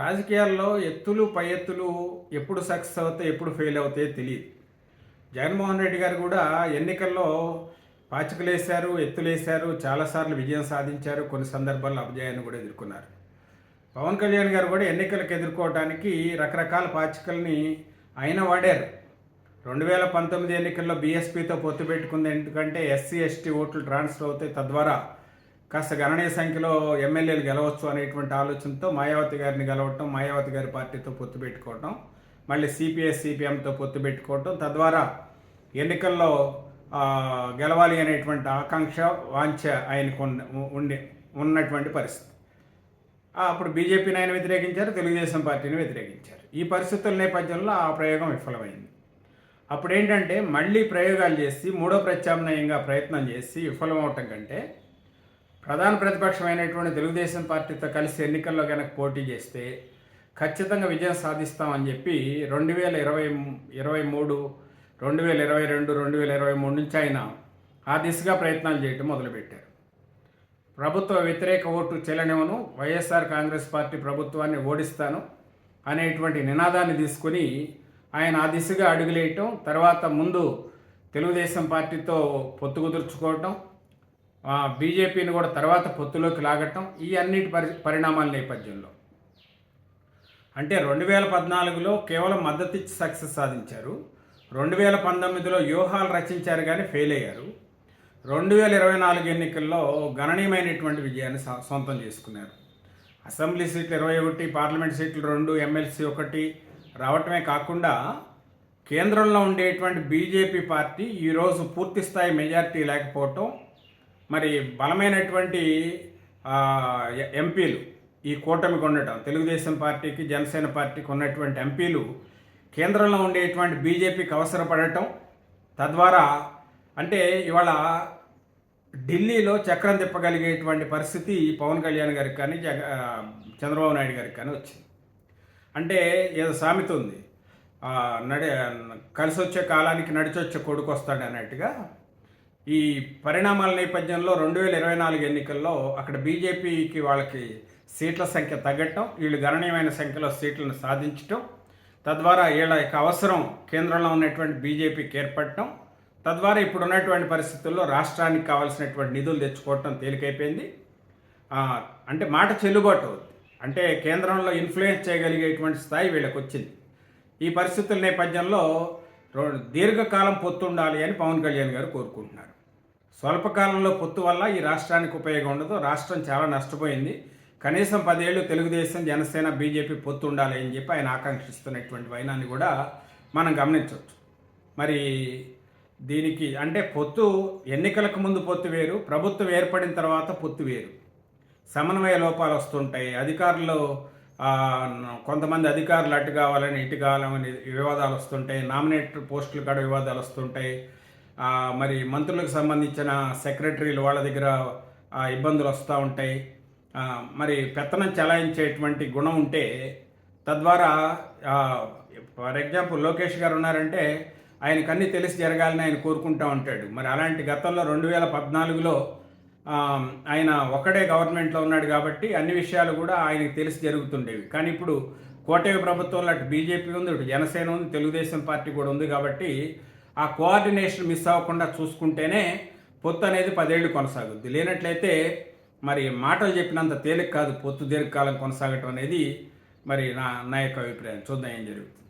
రాజకీయాల్లో ఎత్తులు పై ఎత్తులు ఎప్పుడు సక్సెస్ అవుతాయి ఎప్పుడు ఫెయిల్ అవుతాయో తెలియదు. జగన్మోహన్ రెడ్డి గారు కూడా ఎన్నికల్లో పాచికలేశారు ఎత్తులేశారు చాలాసార్లు విజయం సాధించారు కొన్ని సందర్భాల్లో అపజయాన్ని కూడా ఎదుర్కొన్నారు. పవన్ కళ్యాణ్ గారు కూడా ఎన్నికలకు ఎదుర్కోవడానికి రకరకాల పాచికల్ని ఆయన వాడారు. రెండు వేల పంతొమ్మిది ఎన్నికల్లో బీఎస్పీతో పొత్తు పెట్టుకుంది ఎందుకంటే ఎస్సీ ఎస్టీ ఓట్లు ట్రాన్స్ఫర్ అవుతాయి తద్వారా కాస్త గణనీయ సంఖ్యలో ఎమ్మెల్యేలు గెలవచ్చు అనేటువంటి ఆలోచనతో మాయావతి గారిని గెలవటం మాయావతి గారి పార్టీతో పొత్తు పెట్టుకోవటం మళ్ళీ సిపిఎస్ సిపిఎంతో పొత్తు పెట్టుకోవటం తద్వారా ఎన్నికల్లో గెలవాలి అనేటువంటి ఆకాంక్ష వాంఛ ఆయనకు ఉన్న- ఉండి ఉన్నటువంటి పరిస్థితి. అప్పుడు బీజేపీని ఆయన వ్యతిరేకించారు తెలుగుదేశం పార్టీని వ్యతిరేకించారు. ఈ పరిస్థితుల నేపథ్యంలో ఆ ప్రయోగం విఫలమైంది. అప్పుడు ఏంటంటే మళ్ళీ ప్రయోగాలు చేసి మూడో ప్రత్యామ్నాయంగా ప్రయత్నం చేసి విఫలమవటం కంటే ప్రధాన ప్రతిపక్షమైనటువంటి తెలుగుదేశం పార్టీతో కలిసి ఎన్నికల్లో కనుక పోటీ చేస్తే ఖచ్చితంగా విజయం సాధిస్తామని చెప్పి రెండు వేల ఇరవై ఇరవై మూడు రెండు వేల ఇరవై రెండు రెండు వేల ఇరవై మూడు నుంచి ఆయన ఆ దిశగా ప్రయత్నాలు చేయటం మొదలుపెట్టారు. ప్రభుత్వ వ్యతిరేక ఓటు చెల్లనివను వైఎస్ఆర్ కాంగ్రెస్ పార్టీ ప్రభుత్వాన్ని ఓడిస్తాను అనేటువంటి నినాదాన్ని తీసుకుని ఆయన ఆ దిశగా అడుగులేయటం తర్వాత ముందు తెలుగుదేశం పార్టీతో పొత్తు కుదుర్చుకోవటం బీజేపీని కూడా తర్వాత పొత్తులోకి లాగటం ఈ అన్నిటి పరి పరిణామాల నేపథ్యంలో. అంటే రెండు వేల పద్నాలుగులో కేవలం మద్దతు ఇచ్చి సక్సెస్ సాధించారు. రెండు వేల పంతొమ్మిదిలో వ్యూహాలు రచించారు కానీ ఫెయిల్ అయ్యారు. రెండు వేల ఇరవై నాలుగు ఎన్నికల్లో గణనీయమైనటువంటి విజయాన్ని సొంతం చేసుకున్నారు. అసెంబ్లీ సీట్లు ఇరవై ఒకటి పార్లమెంట్ సీట్లు రెండు ఎమ్మెల్సీ ఒకటి రావటమే కాకుండా కేంద్రంలో ఉండేటువంటి బీజేపీ పార్టీ ఈరోజు పూర్తి స్థాయి లేకపోవటం మరి బలమైనటువంటి ఎంపీలు ఈ కూటమికి ఉండటం తెలుగుదేశం పార్టీకి జనసేన పార్టీకి ఉన్నటువంటి ఎంపీలు కేంద్రంలో ఉండేటువంటి బీజేపీకి అవసరపడటం తద్వారా అంటే ఇవాళ ఢిల్లీలో చక్రం తిప్పగలిగేటువంటి పరిస్థితి పవన్ కళ్యాణ్ గారికి కానీ జగ చంద్రబాబు నాయుడు గారికి కానీ వచ్చింది. అంటే ఏదో సామెత ఉంది. నడి కలిసి వచ్చే కాలానికి నడిచొచ్చే కొడుకు వస్తాడు అన్నట్టుగా ఈ పరిణామాల నేపథ్యంలో రెండు వేల ఇరవై నాలుగు ఎన్నికల్లో అక్కడ బీజేపీకి వాళ్ళకి సీట్ల సంఖ్య తగ్గటం వీళ్ళు గణనీయమైన సంఖ్యలో సీట్లను సాధించటం తద్వారా వీళ్ళ యొక్క అవసరం కేంద్రంలో ఉన్నటువంటి బీజేపీకి ఏర్పడటం తద్వారా ఇప్పుడు ఉన్నటువంటి పరిస్థితుల్లో రాష్ట్రానికి కావాల్సినటువంటి నిధులు తెచ్చుకోవటం తేలికైపోయింది. అంటే మాట చెల్లుబాటు అవుతుంది అంటే కేంద్రంలో ఇన్ఫ్లుయెన్స్ చేయగలిగేటువంటి స్థాయి వీళ్ళకి వచ్చింది ఈ పరిస్థితుల నేపథ్యంలో దీర్ఘకాలం పొత్తు ఉండాలి అని పవన్ కళ్యాణ్ గారు కోరుకుంటున్నారు. స్వల్పకాలంలో పొత్తు వల్ల ఈ రాష్ట్రానికి ఉపయోగం ఉండదు. రాష్ట్రం చాలా నష్టపోయింది. కనీసం పదేళ్ళు తెలుగుదేశం జనసేన బీజేపీ పొత్తు ఉండాలి అని చెప్పి ఆయన ఆకాంక్షిస్తున్నటువంటి వైనాన్ని కూడా మనం గమనించవచ్చు. మరి దీనికి అంటే పొత్తు ఎన్నికలకు ముందు పొత్తు వేరు ప్రభుత్వం ఏర్పడిన తర్వాత పొత్తు వేరు. సమన్వయ లోపాలు వస్తుంటాయి. అధికారులు కొంతమంది అధికారులు అటు కావాలని ఇటు కావాలని వివాదాలు వస్తుంటాయి. నామినేట్ పోస్టులు కాడ వివాదాలు వస్తుంటాయి. మరి మంత్రులకు సంబంధించిన సెక్రటరీలు వాళ్ళ దగ్గర ఇబ్బందులు వస్తూ ఉంటాయి. మరి పెత్తనం చెలాయించేటువంటి గుణం ఉంటే తద్వారా ఫర్ ఎగ్జాంపుల్ లోకేష్ గారు ఉన్నారంటే ఆయనకన్నీ తెలిసి జరగాలని ఆయన కోరుకుంటూ ఉంటాడు. మరి అలాంటి గతంలో రెండు వేల పద్నాలుగులో ఆయన ఒక్కడే గవర్నమెంట్లో ఉన్నాడు కాబట్టి అన్ని విషయాలు కూడా ఆయనకు తెలిసి జరుగుతుండేవి. కానీ ఇప్పుడు కోటయ్య ప్రభుత్వంలో అటు బీజేపీ ఉంది ఇటు జనసేన ఉంది తెలుగుదేశం పార్టీ కూడా ఉంది కాబట్టి ఆ కోఆర్డినేషన్ మిస్ అవ్వకుండా చూసుకుంటేనే పొత్తు అనేది పదేళ్ళు కొనసాగుద్ది. లేనట్లయితే మరి మాటలు చెప్పినంత తేలిక కాదు పొత్తు దీర్ఘకాలం కొనసాగటం అనేది మరి నా నా యొక్క అభిప్రాయం. చూద్దాం ఏం జరుగుతుంది.